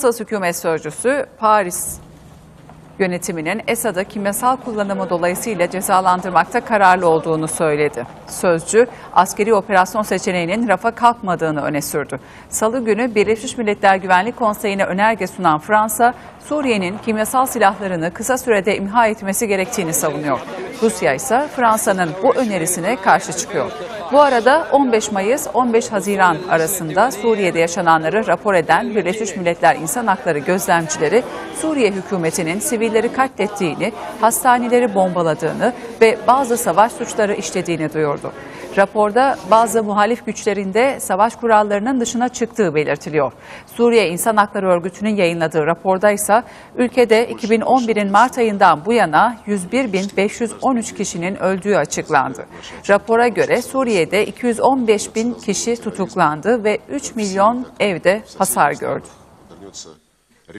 Fransız hükümet sözcüsü Paris yönetiminin Esad'ı kimyasal kullanımı dolayısıyla cezalandırmakta kararlı olduğunu söyledi. Sözcü, askeri operasyon seçeneğinin rafa kalkmadığını öne sürdü. Salı günü Birleşmiş Milletler Güvenlik Konseyi'ne önerge sunan Fransa, Suriye'nin kimyasal silahlarını kısa sürede imha etmesi gerektiğini savunuyor. Rusya ise Fransa'nın bu önerisine karşı çıkıyor. Bu arada 15 Mayıs 15 Haziran arasında Suriye'de yaşananları rapor eden Birleşmiş Milletler İnsan Hakları gözlemcileri Suriye hükümetinin sivilleri katlettiğini, hastaneleri bombaladığını ve bazı savaş suçları işlediğini duyurdu. Raporda bazı muhalif güçlerin de savaş kurallarının dışına çıktığı belirtiliyor. Suriye İnsan Hakları Örgütü'nün yayınladığı raporda ise ülkede 2011'in Mart ayından bu yana 101.513 kişinin öldüğü açıklandı. Rapora göre Suriye'de 215 bin kişi tutuklandı ve 3 milyon evde hasar gördü.